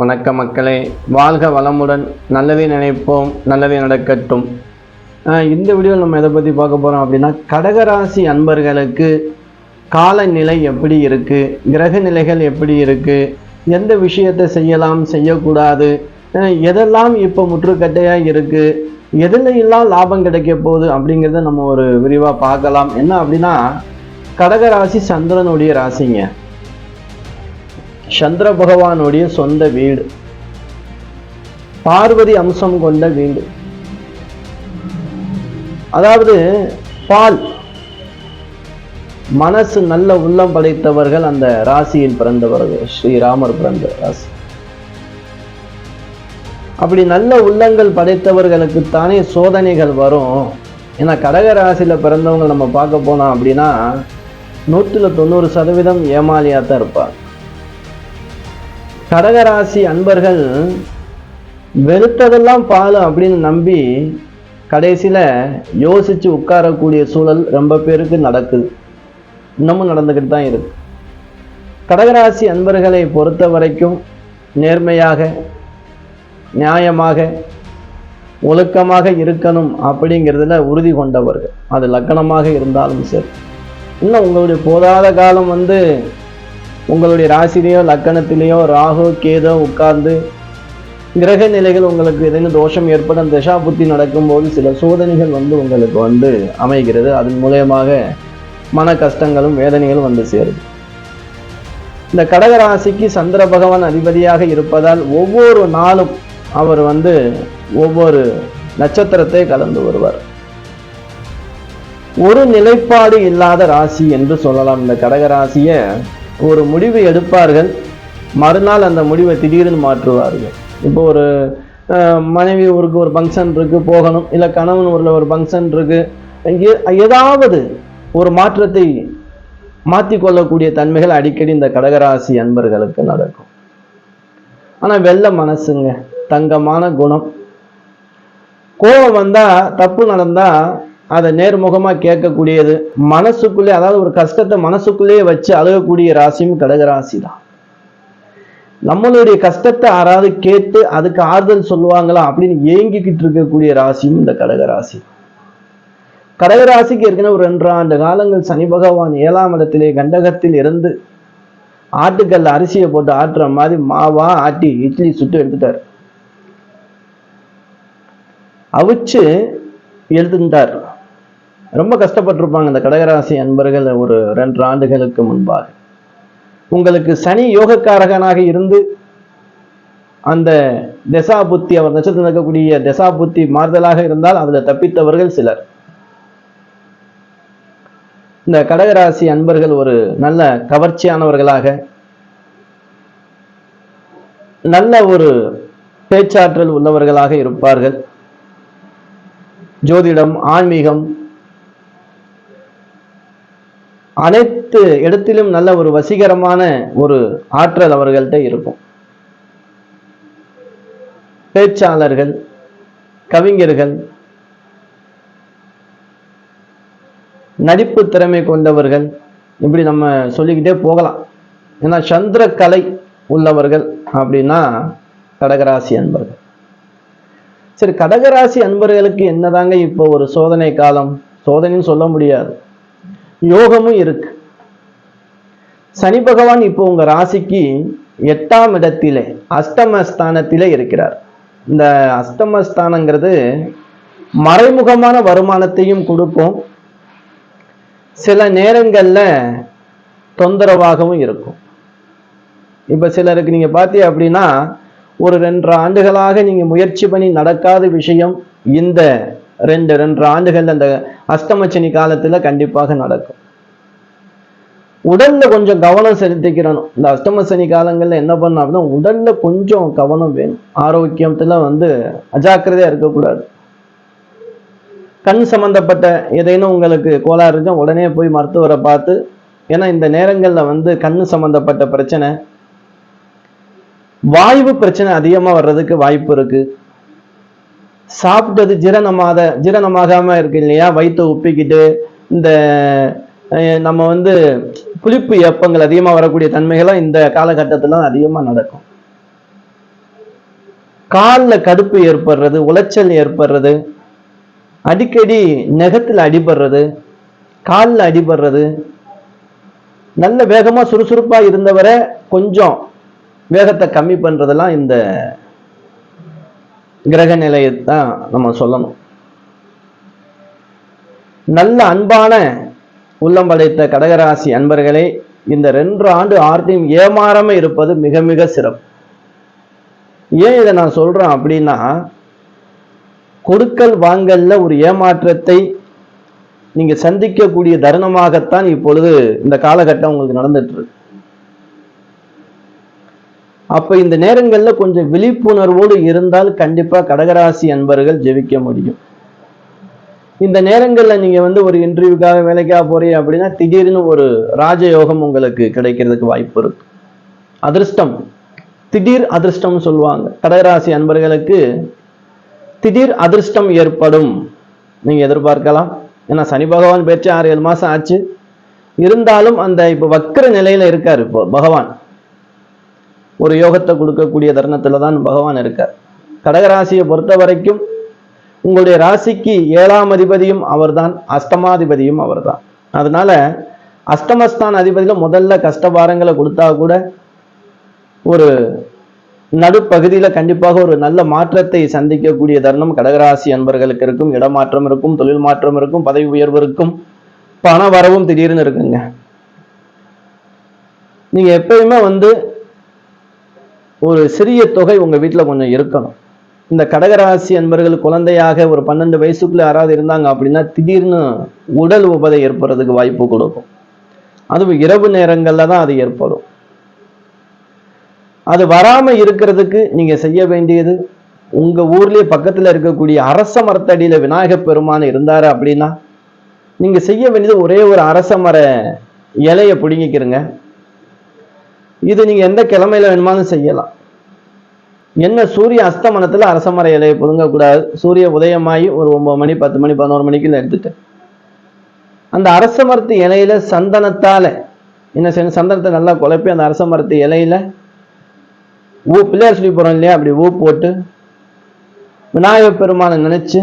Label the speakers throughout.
Speaker 1: வணக்க மக்களே வாழ்க வளமுடன் நல்லதே நினைப்போம் நல்லதே நடக்கட்டும். இந்த வீடியோவில் நம்ம எதை பற்றி பார்க்க போகிறோம் அப்படின்னா கடகராசி அன்பர்களுக்கு காலநிலை எப்படி இருக்குது கிரக நிலைகள் எப்படி இருக்குது எந்த விஷயத்தை செய்யலாம் செய்யக்கூடாது எதெல்லாம் இப்போ முற்றுக்கட்டையாக இருக்குது எதில் எல்லாம் லாபம் கிடைக்க போகுது அப்படிங்கிறத நம்ம ஒரு விரிவாக பார்க்கலாம். என்ன அப்படின்னா கடகராசி சந்திரனுடைய ராசிங்க. சந்திர பகவானுடைய சொந்த வீடு. பார்வதி அம்சம் கொண்ட வீடு. அதாவது பால். மனசு நல்ல உள்ளம் படைத்தவர்கள் அந்த ராசியில் பிறந்தவர்கள் ஸ்ரீராமர் பிறந்த ராசி. அப்படி நல்ல உள்ளங்கள் படைத்தவர்களுக்கு தானே சோதனைகள் வரும். ஏன்னா கடக ராசியில் பிறந்தவங்க நம்ம பார்க்க போனோம் அப்படின்னா நூற்றுல தொண்ணூறு சதவீதம் ஏமாலியாக தான் இருப்பார் கடகராசி அன்பர்கள் வெறுத்ததெல்லாம் பால் அப்படின்னு நம்பி கடைசியில் யோசித்து உட்காரக்கூடிய சூழல் ரொம்ப பேருக்கு நடக்குது. இன்னமும் நடந்துக்கிட்டு தான் இருக்கு. கடகராசி அன்பர்களை பொறுத்த வரைக்கும் நேர்மையாக நியாயமாக ஒழுக்கமாக இருக்கணும் அப்படிங்கிறதுல உறுதி கொண்டவர்கள். அது லக்கணமாக இருந்தாலும் சரி. இன்னும் உங்களுடைய போதாத காலம் வந்து உங்களுடைய ராசிலேயோ லக்கணத்திலேயோ ராகு கேதோ உட்கார்ந்து கிரக நிலைகள் உங்களுக்கு ஏதேனும் தோஷம் ஏற்படும் தசா புத்தி நடக்கும்போது சில சோதனைகள் வந்து உங்களுக்கு வந்து அமைகிறது. அதன் மூலயமாக மன கஷ்டங்களும் வேதனைகளும் வந்து சேருது இந்த கடக ராசிக்கு சந்திர பகவான் அதிபதியாக இருப்பதால் ஒவ்வொரு நாளும் அவர் வந்து ஒவ்வொரு நட்சத்திரத்தை கலந்து வருவார். ஒரு நிலைப்பாடு இல்லாத ராசி என்று சொல்லலாம். இந்த கடக ராசியை ஒரு முடிவு எடுப்பார்கள் மறுநாள் அந்த முடிவை திடீர்னு மாற்றுவார்கள். இப்போ ஒரு மனைவி ஊருக்கு ஒரு ஃபங்க்ஷன் இருக்கு போகணும். இல்லை கணவன் ஊரில் ஒரு ஃபங்க்ஷன் இருக்கு. ஏதாவது ஒரு மாற்றத்தை மாற்றிக்கொள்ளக்கூடிய தன்மைகள் அடிக்கடி இந்த கடகராசி அன்பர்களுக்கு நடக்கும். ஆனால் வெள்ள மனசுங்க. தங்கமான குணம். கோபம் வந்தால் தப்பு நடந்தால் அதை நேர்முகமா கேட்கக்கூடியது மனசுக்குள்ளே அதாவது ஒரு கஷ்டத்தை மனசுக்குள்ளேயே வச்சு அழுகக்கூடிய ராசியும் கடகராசி தான் நம்மளுடைய கஷ்டத்தை யாராவது கேட்டு அதுக்கு ஆறுதல் சொல்லுவாங்களா அப்படின்னு ஏங்கிக்கிட்டு இருக்கக்கூடிய ராசியும் இந்த கடகராசி கடகராசிக்கு ஏற்கனவே ஒரு ரெண்டு ஆண்டு காலங்கள் சனி பகவான் ஏழாம் இடத்திலே கண்டகத்தில் இருந்து ஆட்டுக்கல்ல அரிசியை போட்டு ஆட்டுற மாதிரி மாவா ஆட்டி இட்லி சுட்டு எடுத்துட்டார். அவிச்சு எழுதுந்தார் ரொம்ப கஷ்டப்பட்டிருப்பாங்க இந்த கடகராசி அன்பர்கள் ஒரு ரெண்டு ஆண்டுகளுக்கு முன்பாக. உங்களுக்கு சனி யோகக்காரகனாக இருந்து அந்த தசா புத்தி அவர் நட்சத்திரம் இருக்கக்கூடிய தசா புத்தி மாறுதலாக இருந்தால் அதுல தப்பித்தவர்கள் சிலர். இந்த கடகராசி அன்பர்கள் ஒரு நல்ல கவர்ச்சியானவர்களாக நல்ல ஒரு பேச்சாற்றல் உள்ளவர்களாக இருப்பார்கள். ஜோதிடம் ஆன்மீகம் அனைத்து இடத்திலும் நல்ல ஒரு வசீகரமான ஒரு ஆற்றல் அவர்கள்ட்ட இருக்கும். பேச்சாளர்கள் கவிஞர்கள் நடிப்பு திறமை கொண்டவர்கள் இப்படி நம்ம சொல்லிக்கிட்டே போகலாம். ஏன்னா சந்திரக்கலை உள்ளவர்கள் அப்படின்னா கடகராசி அன்பர்கள். சரி கடகராசி அன்பர்களுக்கு என்னதாங்க இப்போ ஒரு சோதனை காலம்? சோதனைன்னு சொல்ல முடியாது. யோகமும் இருக்கு. சனி பகவான் இப்போ உங்க ராசிக்கு எட்டாம் இடத்திலே அஷ்டமஸ்தானத்திலே இருக்கிறார். இந்த அஷ்டமஸ்தானங்கிறது மறைமுகமான வருமானத்தையும் கொடுக்கும். சில நேரங்களில் தொந்தரவாகவும் இருக்கும். இப்போ சிலருக்கு நீங்கள் பார்த்தீங்க அப்படின்னா ஒரு ரெண்டு ஆண்டுகளாக நீங்கள் முயற்சி பண்ணி நடக்காத விஷயம் இந்த ரெண்டு ரெண்டு ஆண்டுகள் அந்த அஷ்டமச்சனி காலத்துல கண்டிப்பாக நடக்கும். உடல்ல கொஞ்சம் கவனம் செலுத்திக்கிறணும். இந்த அஷ்டமசனி காலங்கள்ல என்ன பண்ண அப்படின்னா உடல்ல கொஞ்சம் கவனம் வேணும். ஆரோக்கியத்துல வந்து அஜாக்கிரதையா இருக்கக்கூடாது. கண் சம்பந்தப்பட்ட ஏதேனும் உங்களுக்கு கோளாறு இருந்தால் உடனே போய் மருத்துவரை பார்த்து ஏன்னா இந்த நேரங்கள்ல வந்து கண் சம்பந்தப்பட்ட பிரச்சனை வாய்வு பிரச்சனை அதிகமா வர்றதுக்கு வாய்ப்பு இருக்கு. சாப்பிட்டது ஜீரணமாத ஜீரணமாகாம இருக்கு இல்லையா? வயிற்று உப்பிக்கிட்டு இந்த நம்ம வந்து புளிப்பு எப்பங்கள் அதிகமாக வரக்கூடிய தன்மைகளும் இந்த காலகட்டத்தில் அதிகமாக நடக்கும். காலில் கடுப்பு ஏற்படுறது உளைச்சல் ஏற்படுறது அடிக்கடி நெகத்தில் அடிபடுறது காலில் அடிபடுறது நல்ல வேகமாக சுறுசுறுப்பாக இருந்தவரை கொஞ்சம் வேகத்தை கம்மி பண்ணுறதெல்லாம் இந்த கிரக நிலையை தான் நம்ம சொல்லணும். நல்ல அன்பான உள்ளம் படைத்த கடகராசி அன்பர்களே இந்த ரெண்டு ஆண்டு ஆர்த்தியும் ஏமாறாம இருப்பது மிக மிக சிறப்பு. ஏன் இதை நான் சொல்றேன் அப்படின்னா கொடுக்கல் வாங்கல்ல ஒரு ஏமாற்றத்தை நீங்க சந்திக்கக்கூடிய தருணமாகத்தான் இப்பொழுது இந்த காலகட்டம் உங்களுக்கு நடந்துட்டு இருக்கு. அப்போ இந்த நேரங்களில் கொஞ்சம் விழிப்புணர்வோடு இருந்தால் கண்டிப்பாக கடகராசி அன்பர்கள் ஜெபிக்க முடியும். இந்த நேரங்களில் நீங்கள் வந்து ஒரு இன்டர்வியூக்காக வேலைக்காக போறீங்க அப்படின்னா திடீர்னு ஒரு ராஜயோகம் உங்களுக்கு கிடைக்கிறதுக்கு வாய்ப்பு இருக்கு. அதிர்ஷ்டம். திடீர் அதிர்ஷ்டம்னு சொல்லுவாங்க. கடகராசி அன்பர்களுக்கு திடீர் அதிர்ஷ்டம் ஏற்படும். நீங்கள் எதிர்பார்க்கலாம். ஏன்னா சனி பகவான் பேச்சு ஆறு ஏழு மாதம் ஆச்சு. இருந்தாலும் அந்த இப்போ வக்கர நிலையில் இருக்கார் இப்போ பகவான். ஒரு யோகத்தை கொடுக்கக்கூடிய தருணத்துல தான் பகவான் இருக்கார். கடகராசியை பொறுத்த வரைக்கும் உங்களுடைய ராசிக்கு ஏழாம் அதிபதியும் அவர்தான் அஷ்டமாதிபதியும் அவர்தான். அதனால அஷ்டமஸ்தான் அதிபதியில முதல்ல கஷ்டபாரங்களை கொடுத்தா கூட ஒரு நடுப்பகுதியில கண்டிப்பாக ஒரு நல்ல மாற்றத்தை சந்திக்கக்கூடிய தருணம் கடகராசி அன்பர்களுக்கு இருக்கும். இடமாற்றம் இருக்கும் தொழில் மாற்றம் இருக்கும் பதவி உயர்வு இருக்கும் பண வரவும் திடீர்னு இருக்குங்க. நீங்க எப்பயுமே வந்து ஒரு சிறிய தொகை உங்கள் வீட்டில் கொஞ்சம் இருக்கணும். இந்த கடகராசி அன்பர்கள் குழந்தையாக ஒரு பன்னெண்டு வயசுக்குள்ளே யாராவது இருந்தாங்க அப்படின்னா திடீர்னு உடல் உபதை ஏற்படுறதுக்கு வாய்ப்பு கொடுக்கும். அதுவும் இரவு நேரங்களில் தான் அது ஏற்படும். அது வராமல் இருக்கிறதுக்கு நீங்கள் செய்ய வேண்டியது உங்கள் ஊர்லேயே பக்கத்தில் இருக்கக்கூடிய அரச மரத்தடியில் விநாயகப் பெருமான் இருந்தார் அப்படின்னா நீங்கள் செய்ய வேண்டியது ஒரே ஒரு அரச மர இலையை பிடுங்கிக்கிறங்க. இது நீங்க எந்த கிழமையில வேணுமாலும் செய்யலாம். என்ன சூரிய அஸ்தமனத்துல அரசமர இலையை புதுங்கக்கூடாது சூரிய உதயமாகி ஒரு ஒன்பது மணி பத்து மணி பதினோரு மணிக்குள்ள எடுத்துட்டு. அந்த அரச மரத்து இலையில சந்தனத்தால என்ன செய்யணும்? சந்தனத்தை நல்லா குழப்பி அந்த அரச மரத்து இலையில ஊ பிள்ளையார் சொல்லி போறோம் இல்லையா? அப்படி ஊ போட்டு விநாயகர் பெருமானை நினைச்சு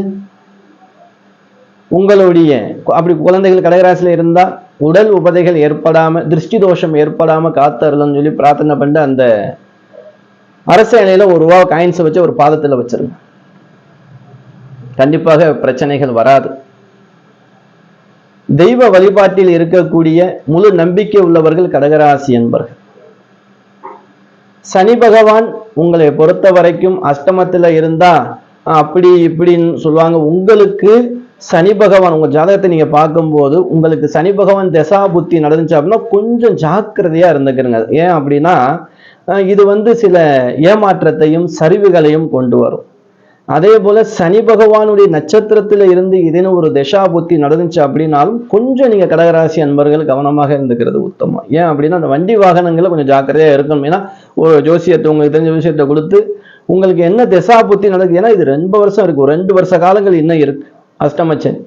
Speaker 1: உங்களுடைய அப்படி குழந்தைகள் கடகராசியில இருந்தா உடல் உபதைகள் ஏற்படாம திருஷ்டி தோஷம் ஏற்படாம காத்தருளன்னு சொல்லி பிரார்த்தனை பண்ணிட்டு அந்த அரச இலையில ஒரு ரூபா காயின்ஸை வச்சு ஒரு பாதத்துல வச்சிருங்க. கண்டிப்பாக பிரச்சனைகள் வராது. தெய்வ வழிபாட்டில் இருக்கக்கூடிய முழு நம்பிக்கை உள்ளவர்கள் கடகராசி என்பர்கள். சனி பகவான் உங்களை பொறுத்த வரைக்கும் அஷ்டமத்துல இருந்தா அப்படி இப்படின்னு சொல்லுவாங்க. உங்களுக்கு சனி பகவான் உங்கள் ஜாதகத்தை நீங்கள் பார்க்கும்போது உங்களுக்கு சனி பகவான் தசா புத்தி நடந்துச்சு அப்படின்னா கொஞ்சம் ஜாக்கிரதையாக இருந்துக்கிறங்க. ஏன் அப்படின்னா இது வந்து சில ஏமாற்றத்தையும் சரிவுகளையும் கொண்டு வரும். அதே போல் சனி பகவானுடைய நட்சத்திரத்தில் இருந்து இதேன்னு ஒரு தசா புத்தி நடந்துச்சு அப்படின்னாலும் கொஞ்சம் நீங்கள் கடகராசி அன்பர்கள் கவனமாக இருந்துக்கிறது உத்தமம். ஏன் அப்படின்னா அந்த வண்டி வாகனங்களை கொஞ்சம் ஜாக்கிரதையாக இருக்கணும். ஏன்னா ஒரு ஜோசியத்தை உங்களுக்கு தெரிஞ்ச விஷயத்தை கொடுத்து உங்களுக்கு என்ன திசா புத்தி நடக்குது? ஏன்னா இது ரெண்டு வருஷம் இருக்கு. ரெண்டு வருஷ காலங்கள் இன்னும் இருக்கு. அஷ்டமச்சனி.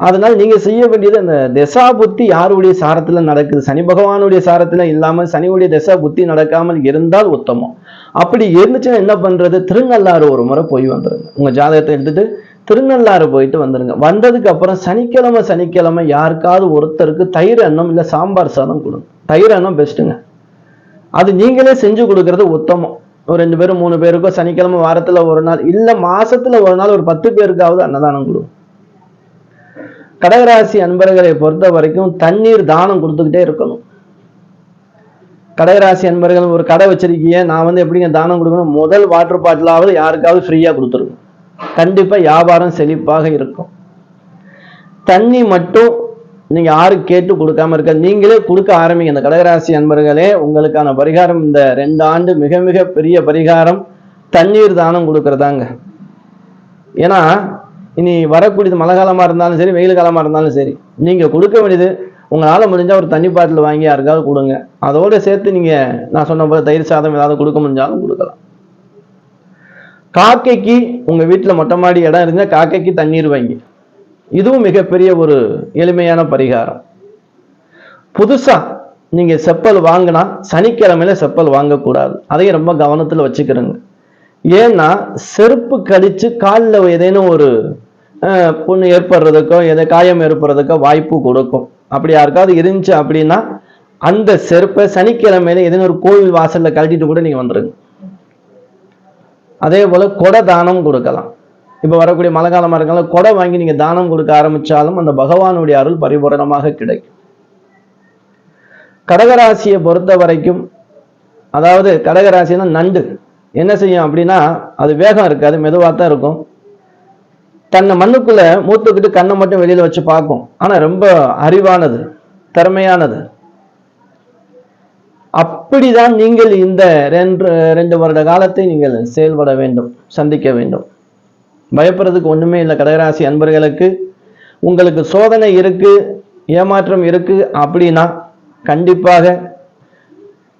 Speaker 1: அதனால் நீங்க செய்ய வேண்டியது அந்த திசா புத்தி யாருடைய சாரத்துல நடக்குது? சனி பகவானுடைய சாரத்துல இல்லாம சனியுடைய திசா புத்தி நடக்காமல் இருந்தால் உத்தமம். அப்படி இருந்துச்சுன்னா என்ன பண்றது? திருநள்ளாறு ஒரு முறை போய் வந்துருங்க. உங்க ஜாதகத்தை எடுத்துட்டு திருநள்ளாறு போயிட்டு வந்துருங்க. வந்ததுக்கு அப்புறம் சனிக்கிழமை சனிக்கிழமை யாருக்காவது ஒருத்தருக்கு தயிர் அன்னம் இல்ல சாம்பார் சாதம் கொடுங்க. தயிர் அன்னம் பெஸ்ட்டுங்க அது நீங்களே செஞ்சு கொடுக்கறது உத்தமம். ஒரு ரெண்டு பேரும் மூணு பேருக்கோ சனிக்கிழமை வாரத்துல ஒரு நாள் இல்ல மாசத்துல ஒரு நாள் ஒரு பத்து பேருக்காவது அன்னதானம் கொடுங்க. கடகராசி அன்பர்களை பொறுத்த வரைக்கும் தண்ணீர் தானம் கொடுத்துக்கிட்டே இருக்கணும். கடகராசி அன்பர்கள் ஒரு கடை வச்சிருக்கீங்க நான் வந்து எப்படிங்க தானம் கொடுக்கணும்? முதல் வாட்டர் பாட்டிலாவது யாருக்காவது ஃப்ரீயாக கொடுத்துருங்க. கண்டிப்பா வியாபாரம் செழிப்பாக இருக்கும். தண்ணி மட்டும் நீங்கள் யாரும் கேட்டு கொடுக்காம இருக்க நீங்களே கொடுக்க ஆரம்பிங்க. இந்த கடகராசி அன்பர்களே உங்களுக்கான பரிகாரம் இந்த ரெண்டு ஆண்டு மிக மிக பெரிய பரிகாரம் தண்ணீர் தானம் கொடுக்கறதாங்க. ஏன்னா இனி வரக்கூடியது மழை காலமாக இருந்தாலும் சரி வெயில் காலமாக இருந்தாலும் சரி நீங்கள் கொடுக்க வேண்டியது உங்களால் முடிஞ்சால் ஒரு தண்ணி பாட்டில் வாங்கி யாருக்காவது கொடுங்க. அதோடு சேர்த்து நீங்கள் நான் சொன்ன போல தயிர் சாதம் ஏதாவது கொடுக்க முடிஞ்சாலும் கொடுக்கலாம். காக்கைக்கு உங்கள் வீட்டில் மொட்டை மாடி இடம் இருந்தால் காக்கைக்கு தண்ணீர் வாங்கி. இதுவும் மிகப்பெரிய ஒரு எளிமையான பரிகாரம். புதுசாக நீங்கள் செப்பல் வாங்கினா சனிக்கிழமையில செப்பல் வாங்கக்கூடாது. அதையும் ரொம்ப கவனத்தில் வச்சுக்கிறோங்க. ஏன்னா செருப்பு கடிச்சு காலில் ஏதேனும் ஒரு புண்ணு ஏற்படுறதுக்கோ எதை காயம் ஏற்படுறதுக்கோ வாய்ப்பு கொடுக்கும். அப்படி யாருக்காவது இருந்துச்சு அப்படின்னா அந்த செருப்பை சனிக்கிழமையில ஏதேனும் ஒரு கோவில் வாசல்ல கழட்டிட்டு கூட நீங்க வந்துருங்க. அதே போல கொடை தானம் கொடுக்கலாம். இப்போ வரக்கூடிய மழை காலமா இருக்கலாம் கொடை வாங்கி நீங்க தானம் கொடுக்க ஆரம்பிச்சாலும் அந்த பகவானுடைய அருள் பரிபூரணமாக கிடைக்கும். கடகராசியை பொறுத்த வரைக்கும் அதாவது கடகராசினா நண்டு. என்ன செய்யும் அப்படின்னா அது வேகம் இருக்காது மெதுவாக தான் இருக்கும். தன்னை மண்ணுக்குள்ள மூத்துக்கிட்டு கண்ணை மட்டும் வெளியில வச்சு பார்க்கும். ஆனா ரொம்ப அறிவானது திறமையானது. அப்படிதான் நீங்கள் இந்த ரெண்டு ரெண்டு வருட காலத்தை நீங்கள் செயல்பட வேண்டும் சந்திக்க வேண்டும். பயப்படுறதுக்கு ஒண்ணுமே இல்லை. கடகராசி அன்பர்களுக்கு உங்களுக்கு சோதனை இருக்கு ஏமாற்றம் இருக்கு அப்படின்னா கண்டிப்பாக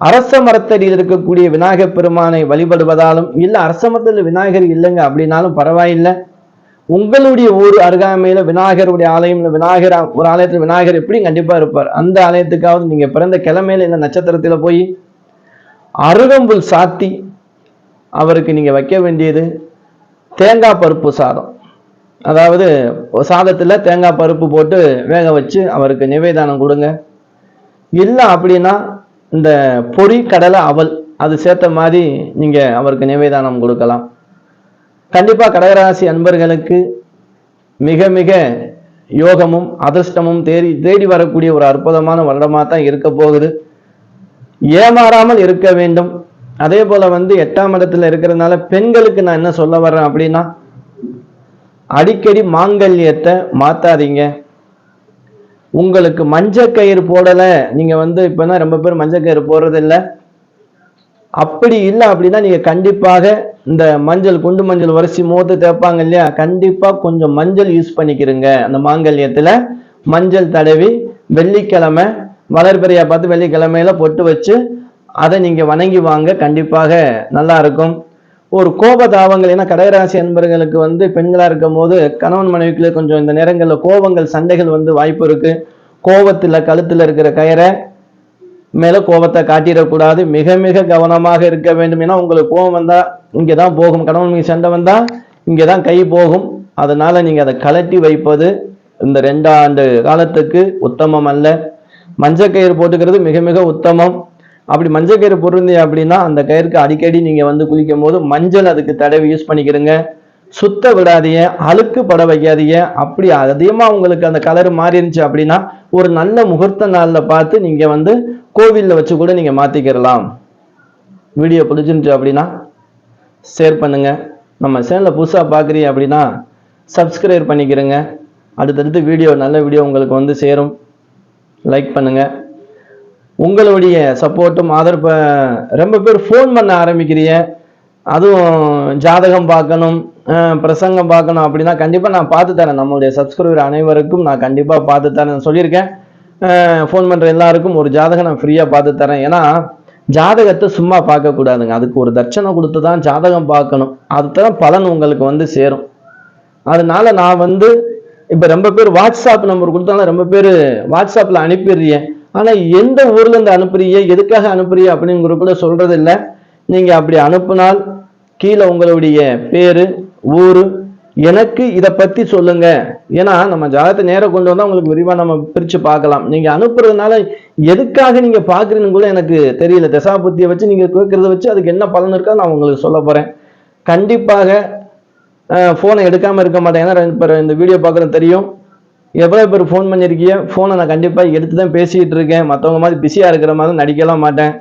Speaker 1: அரச மரத்தடியில் இருக்கக்கூடிய விநாயகர் பெருமானை வழிபடுவதாலும் இல்லை அரச மரத்தில் விநாயகர் இல்லைங்க அப்படின்னாலும் பரவாயில்லை. உங்களுடைய ஊர் அருகாமையில விநாயகருடைய ஆலயம் விநாயகர் ஒரு ஆலயத்துல விநாயகர் எப்படி கண்டிப்பா இருப்பார்? அந்த ஆலயத்துக்காவது நீங்க பிறந்த கிழமையில இந்த நட்சத்திரத்துல போய் அருகம்புல் சாத்தி அவருக்கு நீங்க வைக்க வேண்டியது தேங்காய் பருப்பு சாதம். அதாவது சாதத்துல தேங்காய் பருப்பு போட்டு வேக வச்சு அவருக்கு நிவேதானம் கொடுங்க. இல்லை அப்படின்னா இந்த பொரி கடலை அவல் அது சேர்த்த மாதிரி நீங்க அவருக்கு நிவேதானம் கொடுக்கலாம். கண்டிப்பாக கடகராசி அன்பர்களுக்கு மிக மிக யோகமும் அதிர்ஷ்டமும் தேடி தேடி வரக்கூடிய ஒரு அற்புதமான வருடமாக தான் இருக்க போகுது. ஏமாறாமல் இருக்க வேண்டும். அதே போல வந்து எட்டாம் இடத்துல இருக்கிறதுனால பெண்களுக்கு நான் என்ன சொல்ல வர்றேன் அப்படின்னா அடிக்கடி மாங்கல்யத்தை மாத்தாதீங்க. உங்களுக்கு மஞ்சள் கயிறு நீங்கள் நீங்க வந்து இப்பதான் ரொம்ப பேர் மஞ்சள் கயிறு அப்படி இல்லை அப்படின்னா நீங்க கண்டிப்பாக இந்த மஞ்சள் குண்டு மஞ்சள் வரிசை மோத்து தேய்ப்பாங்க இல்லையா? கண்டிப்பா கொஞ்சம் மஞ்சள் யூஸ் பண்ணிக்கிறங்க அந்த மாங்கல்யத்துல மஞ்சள் தடவி வெள்ளிக்கிழமை வளர்பிறையா பார்த்து வெள்ளிக்கிழமையில பொட்டு வச்சு அதை நீங்க வணங்கி வாங்க. கண்டிப்பாக நல்லா இருக்கும். ஒரு கோப தாவங்கள் ஏன்னா கடகராசி அன்பர்களுக்கு வந்து பெண்களா இருக்கும் போது கணவன் மனைவிக்குள்ள கொஞ்சம் இந்த நேரங்களில் கோபங்கள் சண்டைகள் வந்து வாய்ப்பு இருக்கு. கோபத்துல கழுத்துல இருக்கிற கயிறை மேலே கோபத்தை காட்டிடக்கூடாது. மிக மிக கவனமாக இருக்க வேண்டும். ஏன்னா உங்களுக்கு கோபம் வந்தால் இங்கே தான் போகும். கணவன் மீது சண்டை வந்தால் இங்கே தான் கை போகும். அதனால் நீங்கள் அதை கலட்டி வைப்பது இந்த ரெண்டாண்டு காலத்துக்கு உத்தமம் அல்ல. மஞ்சள் கயிறு போட்டுக்கிறது மிக மிக உத்தமம். அப்படி மஞ்சள் கயிறு போட்டிருந்தீங்க அப்படின்னா அந்த கயிறுக்கு அடிக்கடி நீங்கள் வந்து குளிக்கும் போது மஞ்சள் அதுக்கு தடவை யூஸ் பண்ணிக்கிறங்க சுத்த விடாதீங்க. அழுக்கு பட வைக்காதீங்க. அப்படி அதிகமாக உங்களுக்கு அந்த கலர் மாறி இருந்துச்சு அப்படின்னா ஒரு நல்ல முகூர்த்த நாளில் பார்த்து நீங்கள் வந்து கோவிலில் வச்சு கூட நீங்கள் மாற்றிக்கிறலாம் வீடியோ பிடிச்சிருந்துச்சு அப்படின்னா ஷேர் பண்ணுங்கள் நம்ம சேனலை புதுசாக பார்க்குறீங்க அப்படின்னா சப்ஸ்கிரைப் பண்ணிக்கிறேங்க அடுத்தடுத்து வீடியோ நல்ல வீடியோ உங்களுக்கு வந்து சேரும். லைக் பண்ணுங்கள் உங்களுடைய சப்போர்ட்டும் ஆதரவு ரொம்ப பேர் ஃபோன் பண்ண ஆரம்பிக்கிறீங்க. அதுவும் ஜாதகம் பார்க்கணும். பிரசங்கம் பார்க்கணும் அப்படின்னா கண்டிப்பாக நான் பார்த்து தரேன். நம்மளுடைய சப்ஸ்கிரைபர் அனைவருக்கும் நான் கண்டிப்பாக பார்த்து தரேன் சொல்லியிருக்கேன். ஃபோன் பண்ணுற எல்லாருக்கும் ஒரு ஜாதகம் நான் ஃப்ரீயாக பார்த்து தரேன். ஏன்னா ஜாதகத்தை சும்மா பார்க்கக்கூடாதுங்க அதுக்கு ஒரு தட்சணை கொடுத்து தான் ஜாதகம் பார்க்கணும். அதுதான் பலன் உங்களுக்கு வந்து சேரும். அதனால நான் வந்து இப்போ ரொம்ப பேர் வாட்ஸ்அப் நம்பர் கொடுத்தாலும் ரொம்ப பேர் வாட்ஸ்அப்பில் அனுப்பிடுறீங்க. ஆனால் எந்த ஊர்லேருந்து அனுப்புறீங்க? எதுக்காக அனுப்புறீங்க? அப்படிங்கிற கூட சொல்றது இல்லை நீங்கள் அப்படி அனுப்புனால் கீழே உங்களுடைய பேரு ஊரு. எனக்கு இதை பத்தி சொல்லுங்க. ஏன்னா நம்ம ஜாதகத்தை நேரம் கொண்டு வந்தா உங்களுக்கு விரிவா நம்ம பிரிச்சு பார்க்கலாம். நீங்க அனுப்புறதுனால எதுக்காக நீங்க பாக்குறீங்கன்னு கூட எனக்கு தெரியல. தசாபுத்தியை வச்சு நீங்க கேட்கறத வச்சு அதுக்கு என்ன பலன் இருக்கோ நான் உங்களுக்கு சொல்ல போறேன். கண்டிப்பாக ஃபோனை எடுக்காம இருக்க மாட்டேன். ஏன்னா இப்போ இந்த வீடியோ பார்க்குறது தெரியும். எவ்வளோ பேர் ஃபோன் பண்ணியிருக்கீங்க? ஃபோனை நான் கண்டிப்பாக எடுத்து தான் பேசிக்கிட்டு இருக்கேன். மற்றவங்க மாதிரி பிஸியாக இருக்கிற மாதிரி நடிக்கலாம் மாட்டேன்.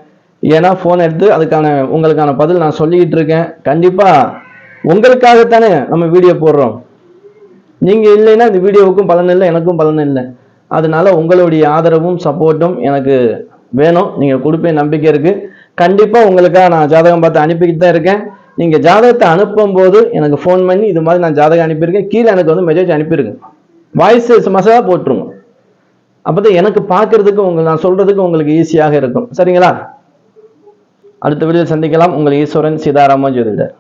Speaker 1: ஏன்னா ஃபோன் எடுத்து அதுக்கான உங்களுக்கான பதில் நான் சொல்லிக்கிட்டு இருக்கேன். கண்டிப்பாக உங்களுக்காகத்தானே நம்ம வீடியோ போடுறோம். நீங்கள் இல்லைன்னா இந்த வீடியோவுக்கும் பலன் இல்லை எனக்கும் பலன் இல்லை. அதனால உங்களுடைய ஆதரவும் சப்போர்ட்டும் எனக்கு வேணும். நீங்கள் கொடுப்பே நம்பிக்கை இருக்குது கண்டிப்பாக உங்களுக்காக நான் ஜாதகம் பார்த்து அனுப்பிக்கிட்டு தான் இருக்கேன். நீங்கள் ஜாதகத்தை அனுப்பும்போது எனக்கு ஃபோன் பண்ணி இது மாதிரி நான் ஜாதகம் அனுப்பியிருக்கேன். கீழே எனக்கு வந்து மெசேஜ் அனுப்பிடுங்க வாய்ஸ் மசாலா போட்டுருங்க. அப்போ தான் எனக்கு பார்க்குறதுக்கு உங்களுக்கு நான் சொல்கிறதுக்கு உங்களுக்கு ஈஸியாக இருக்கும். சரிங்களா? அடுத்த வீடியோ சந்திக்கலாம். உங்கள் ஈஸ்வரன் சீதாராமன் ஜோதிடர்.